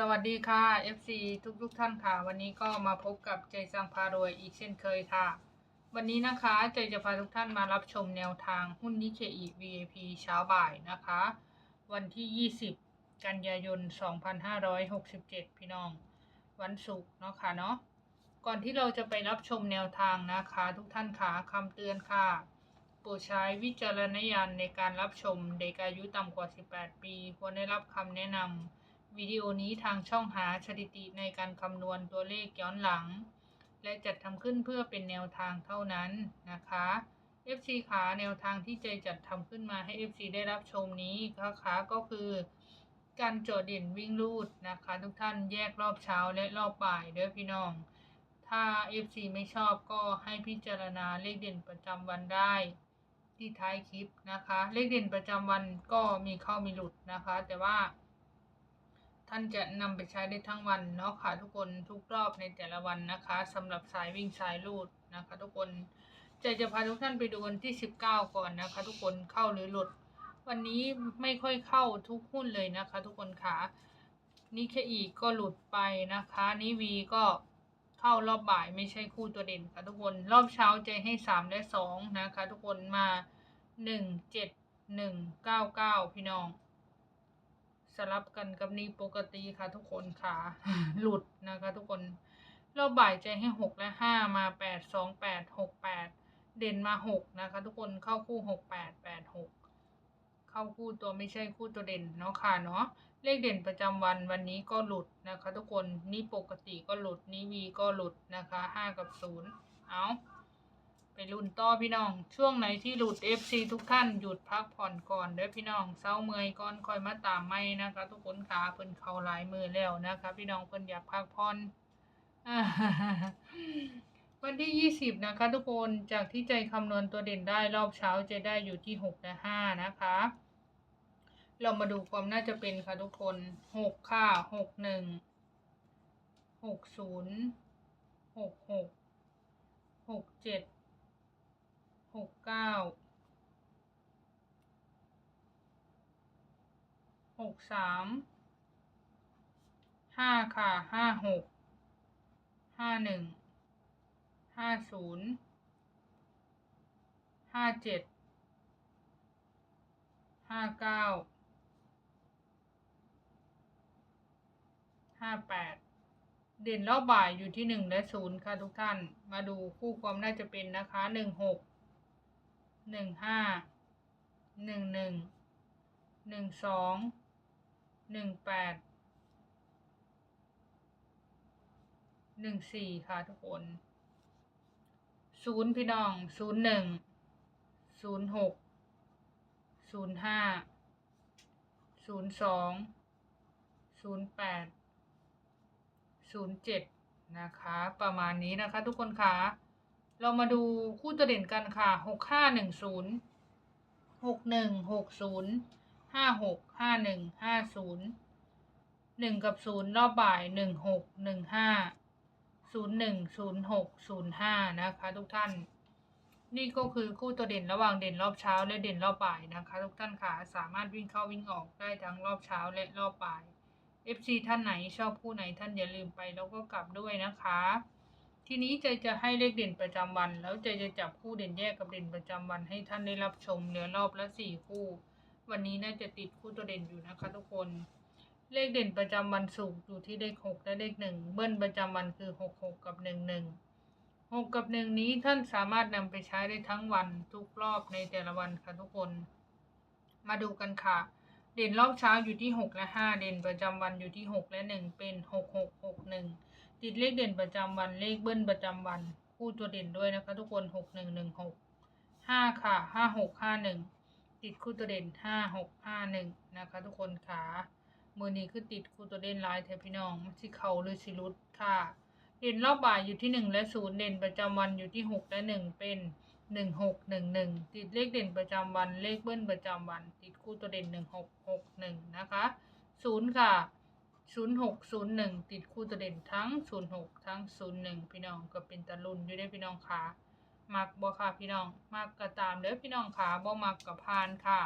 สวัสดีค่ะ FC ทุกทุกท่านค่ะ วันนี้ก็มาพบกับใจสังพารวยอีกเช่นเคยค่ะ วันนี้นะคะใจจะพาทุกท่านมารับชมแนวทางหุ้นนิเคอี VIP เช้าบ่ายนะคะ วันที่ 20 กันยายน 2567 พี่น้อง วันศุกร์เนาะค่ะเนาะก่อนที่เราจะไปรับชมแนวทางนะคะ ทุกท่านค่ะคำเตือนค่ะโปรดใช้วิจารณญาณในการรับชมเด็กอายุต่ำกว่า 18 ปี ควรได้รับคำแนะนำ วิดีโอนี้ทางช่องหาสถิติในการคำนวณตัวเลขย้อนหลัง และจัดทำขึ้นเพื่อเป็นแนวทางเท่านั้นนะคะ FC ขาแนวทางที่ใจจัดทำขึ้นมาให้ FC ได้รับชมนี้นะคะก็คือการโจทย์เด่นวิ่งรูดนะคะ ทุกท่านแยกรอบเช้าและรอบบ่ายเด้อพี่น้อง ถ้า FC ไม่ชอบก็ให้พิจารณาเลขเด่นประจำวันได้ ที่ท้ายคลิปนะคะ เลขเด่นประจำวันก็มีเข้ามีหลุดนะคะ แต่ว่า ท่านจะนำไปใช้ได้ทั้งวันเนาะค่ะทุกคนทุกรอบในแต่ละวันนะคะสำหรับสายวิ่งสายลูดนะคะ ทุกคนใจจะพาทุกท่านไปดูวันที่ 19 ก่อนนะคะ ทุกคนเข้าหรือหลุด วันนี้ไม่ค่อยเข้าทุกหุ้นเลยนะคะ ทุกคนค่ะนี่แค่อีกก็หลุดไปนะคะนี่วีก็เข้ารอบบ่ายไม่ใช่คู่ตัวเด่นค่ะทุกคนรอบเช้าใจให้ 3 และ 2 นะคะ ทุกคนมา 1 7 1 9 9 พี่น้อง สลับกันกับนี้ปกติค่ะทุกคนค่ะ หลุดนะคะทุกคนเรอบบ่ายใจให้หกและห้ามาแปดสองแปดหกแปดเด่นมาหกนะคะ ทุกคนเข้าคู่หกแปดแปดหกเข้าคู่ตัวไม่ใช่คู่ตัวเด่นเนาะค่ะเนาะเลขเด่นประจำวันวันนี้ก็หลุดนะคะ ทุกคนนี่ปกติก็หลุดนี่วีก็หลุดนะคะห้ากับศูนย์เอา ไปรุ่นต่อพี่น้อง ช่วงไหนที่หลุด FC ทุกท่านหยุดพักผ่อนก่อนเด้อพี่น้องเศร้าเมื่อยก่อนคอยมาตามไม่นะคะ ทุกคนขาเพิ่นเขาหลายมือแล้วนะคะ พี่น้องเพิ่นอยากพักผ่อนวันที่ยี่สิบนะคะ ทุกคนจากที่ใจคำนวณตัวเด่นได้รอบเช้าจะได้อยู่ที่หกและห้านะคะ เรามาดูความน่าจะเป็นค่ะทุกคนห6ค่งหกศูนย์หกหกหกเจ็ด หกเก้าหกสามห้าค่ะห้าหกห้าหนึ่งห้าศูนย์ห้าเจ็ดห้าเก้าห้าแปดเด่นรอบบ่ายอยู่ที่หนึ่งและศูนย์ค่ะทุกท่าน มาดูคู่ความน่าจะเป็นนะคะหนึ่งหก หนึ่งห้าหนึ่งหนึ่งหนึ่งสองหนึ่งแปดหนึ่งสี่ค่ะทุกคนศูนย์พี่น้องศูนย์หนึ่งศูนย์หกศูนย์ห้าศูนย์สองศูนย์แปดศูนย์เจ็ดนะคะ ประมาณนี้นะคะทุกคนคะ เรามาดูคู่ตัวเด่นกันค่ะหกห้าหนึ่งศูนย์หกหนึ่งหกศูนย์ห้าหกห้าหนึ่งห้าศูนย์หนึ่งกับศูนย์รอบบ่ายหนึ่งหกหนึ่งห้าศูนย์หนึ่งศูนย์หกศูนย์ห้านะคะทุกท่าน นี่ก็คือคู่ตัวเด่นระหว่างเด่นรอบเช้าและเด่นรอบบ่ายนะคะ ทุกท่านค่ะสามารถวิ่งเข้าวิ่งออกได้ทั้งรอบเช้าและรอบบ่าย FC ท่านไหนชอบคู่ไหนท่านอย่าลืมไปแล้วก็กลับด้วยนะคะ ทีนี้ใจจะให้เลขเด่นประจำวัน แล้วใจจะจับคู่เด่นแยกกับเด่นประจำวันให้ท่านได้รับชมเหลือรอบละสี่คู่ วันนี้น่าจะติดคู่ตัวเด่นอยู่นะคะทุกคน เลขเด่นประจำวันศุกร์อยู่ที่เลขหกและเลขหนึ่งเบิ้ลประจำวันคือหกหกกับหนึ่งหนึ่งหกกับหนึ่งนี้ท่านสามารถนำไปใช้ได้ทั้งวันทุกรอบในแต่ละวันค่ะทุกคน มาดูกันค่ะ เด่นรอบเช้าอยู่ที่หกและห้าเด่นประจำวันอยู่ที่หกและหนึ่งเป็นหกหกหกหนึ่ง ติดเลขเด่นประจำวันเลขเบิ้ลประจำวัน คู่ตัวเด่นด้วยนะคะ ทุกคนหกหนึ่งหนึ่งหกห้าค่ะห้าหกห้าหนึ่งติดคู่ตัวเด่นห้าหกห้าหนึ่งนะคะ ทุกคนขามือนี้คือติดคู่ตัวเด่นลายแถวพี่น้องมันสิเขาหรือสิรุดค่ะ เด่นรอบบ่ายอยู่ที่หนึ่งและศูนย์เด่นประจำวันอยู่ที่หกและหนึ่งเป็นหนึ่งหกหนึ่งหนึ่งติดเลขเด่นประจำวันเลขเบิ้ลประจำวัน ติดคู่ตัวเด่นหนึ่งหกหกหนึ่งนะคะศูนย์ค่ะ ศูนย์หกศูนย์หนึ่งติดคู่ตัวเด่นทั้งศูนย์หกทั้งศูนย์หนึ่งพี่น้องก็เป็นตะลุนอยู่ได้พี่น้องขามักบ่ค่ะพี่น้องมักก็ตามเด้อพี่น้องขาบ่มักกับพานค่ะ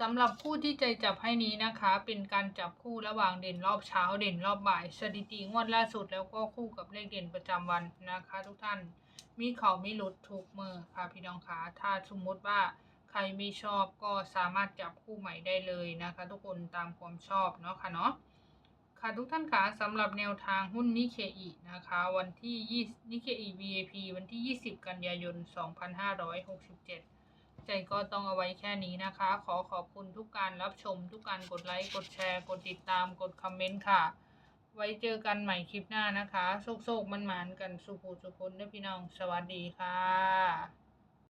สำหรับคู่ที่ใจจับให้นี้นะคะ เป็นการจับคู่ระหว่างเด่นรอบเช้าเด่นรอบบ่าย สถิติงวดล่าสุดแล้วก็คู่กับเลขเด่นประจำวันนะคะ ทุกท่านมีเขาม่หลุดถูกมือค่ะพี่น้องคะถ้าสมมติว่า ใครไม่ชอบก็สามารถจับคู่ใหม่ได้เลยนะคะ ทุกคนตามความชอบเนาะค่ะเนาะค่ะทุกท่านคะสำหรับแนวทางหุ้นนิเคอีนะคะ วันที่20นิเคอี VAP วันที่ 20 กันยายน 2567 ใจก็ต้องเอาไว้แค่นี้นะคะ ขอขอบคุณทุกการรับชม ทุกการกดไลค์กดแชร์ กดติดตามกดคอมเมนต์ค่ะ ไว้เจอกันใหม่คลิปหน้านะคะ โชคๆมันหมานกันสุขสุขคนเด้อพี่น้อง สวัสดีค่ะ